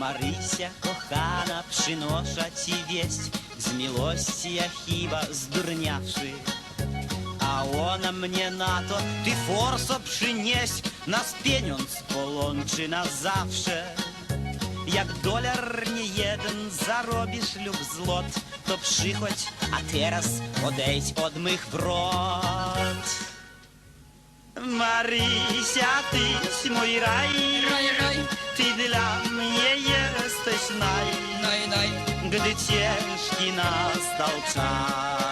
Марися кохана, приноша ці весть, з милості я хіба здурнявши. А она мне то ти форсо принесь, нас пень он сполончи назавше. Як доляр не єден заробіш люб злот, то пшихоть, а тераз одеть од мих врот. Марися, ти мой рай. mnie jesteś naj, naj, naj. gdy ciężki nastał czas.